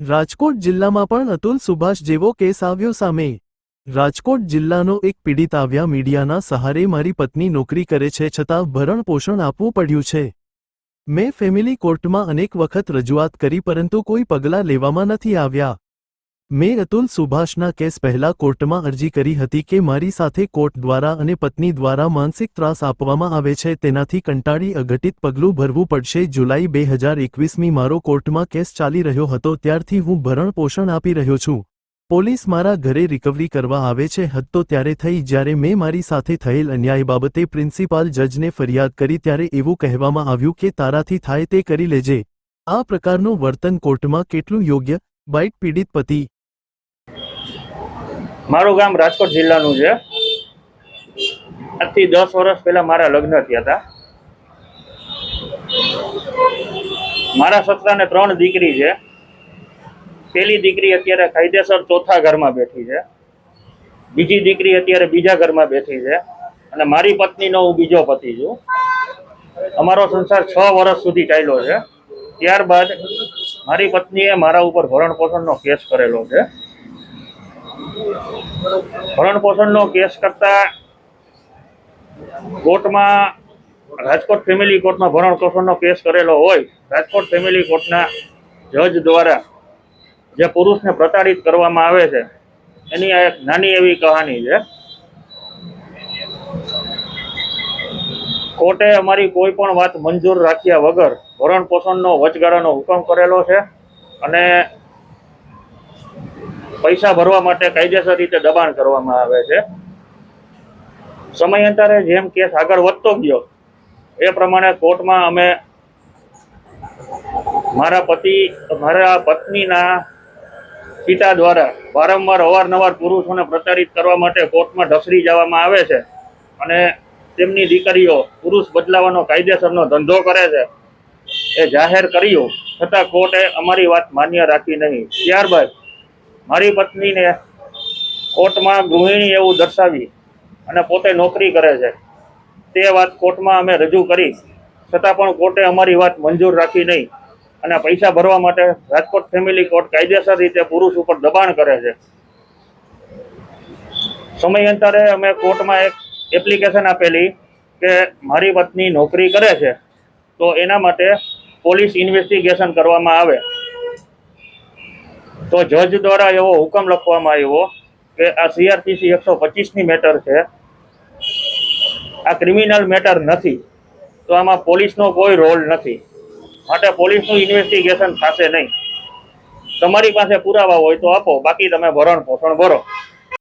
રાજકોટ જિલ્લામાં પણ અતુલ સુભાષ જેવો કેસ આવ્યો સામે. રાજકોટ જિલ્લાનો એક પીડિત આવ્યા મીડિયાના સહારે મારી પત્ની નોકરી કરે છે છતાં ભરણ પોષણ આપવું પડ્યું છે. મેં ફેમિલી કોર્ટમાં અનેક વખત રજૂઆત કરી પરંતુ કોઈ પગલાં લેવામાં નથી આવ્યા. મેં અતુલ સુભાષના કેસ પહેલા કોર્ટમાં અરજી કરી હતી કે મારી સાથે કોર્ટ દ્વારા અને પત્ની દ્વારા માનસિક ત્રાસ આપવામાં આવે છે, તેનાથી કંટાળી અઘટિત પગલું ભરવું પડશે. જુલાઈ બે હજાર એકવીસમી મારો કોર્ટમાં કેસ ચાલી રહ્યો હતો, ત્યારથી હું ભરણ પોષણ આપી રહ્યો છું. પોલીસ મારા ઘરે રિકવરી કરવા આવે છે હતો ત્યારે થઈ. જ્યારે મેં મારી સાથે થયેલ અન્યાય બાબતે પ્રિન્સિપાલ જજને ફરિયાદ કરી, ત્યારે એવું કહેવામાં આવ્યું કે તારાથી થાય તે કરી લેજે. આ પ્રકારનું વર્તન કોર્ટમાં કેટલું યોગ્ય? બાઇટ પીડિત પતિ મારું ગામ રાજકોટ જિલ્લાનું છે. આજથી દસ વર્ષ પહેલા મારા લગ્ન થયા હતા. મારા સસરાને ત્રણ દીકરી છે. પેલી દીકરી અત્યારે કાયદેસર ચોથા ઘરમાં બેઠી છે. બીજી દીકરી અત્યારે બીજા ઘરમાં બેઠી છે. અને મારી પત્નીનો હું બીજો પતિ છું. અમારો સંસાર છ વર્ષ સુધી ચાલ્યો છે. ત્યારબાદ મારી પત્નીએ મારા ઉપર ભરણ પોષણનો કેસ કરેલો છે. ભરણ પોષણનો કેસ કરતા કોર્ટમાં, રાજકોટ ફેમિલી કોર્ટમાં ભરણ પોષણનો કેસ કરેલો હોય, રાજકોટ ફેમિલી કોર્ટના જજ દ્વારા જે પુરુષને પ્રતાડિત કરવામાં આવે છે, એની આ એક નાની એવી કહાની છે. કોર્ટે અમારી કોઈ પણ વાત મંજૂર રાખ્યા વગર ભરણ પોષણનો વચગાળાનો હુકમ કરેલો છે અને પૈસા ભરવા માટે કાયદેસર રીતે દબાણ કરવામાં આવે છે. સમયાંતરે જેમ કેસ આગળ વધતો ગયો, એ પ્રમાણે કોર્ટમાં અમે મારા પતિ, મારા પત્નીના પિતા દ્વારા વારંવાર અવારનવાર પુરુષોને પ્રતારિત કરવા માટે કોર્ટમાં ઢસરી જવામાં આવે છે અને તેમની દીકરીઓ પુરુષ બદલાવાનો કાયદેસરનો ધંધો કરે છે, એ જાહેર કર્યું. છતાં કોર્ટે અમારી વાત માન્ય રાખી નહીં. ત્યારબાદ મારી પત્નીને કોર્ટમાં ગૃહિણી એવું દર્શાવી અને પોતે નોકરી કરે છે. તે વાત કોર્ટમાં અમે રજૂ કરી. છતાં પણ કોર્ટે અમારી વાત મંજૂર રાખી નહીં અને પૈસા ભરવા માટે રાજકોટ ફેમિલી કોર્ટ કાયદેસર રીતે પુરુષ ઉપર દબાણ કરે છે. સમયાંતરે અમે કોર્ટમાં એક એપ્લિકેશન આપેલી કે મારી પત્ની નોકરી કરે છે તો એના માટે પોલીસ ઇન્વેસ્ટિગેશન કરવામાં આવે. તો જજ દ્વારા એવો હુકમ લખવામાં આવ્યો કે આ સીઆરપીસી એકસો પચીસની મેટર છે. આ ક્રિમિનલ મેટર નથી. તો આમાં પોલીસનો કોઈ રોલ નથી. માટે પોલીસનું ઇન્વેસ્ટિગેશન થશે નહીં. તમારી પાસે પુરાવા હોય તો આપો, બાકી તમે ભરણ પોષણ ભરો.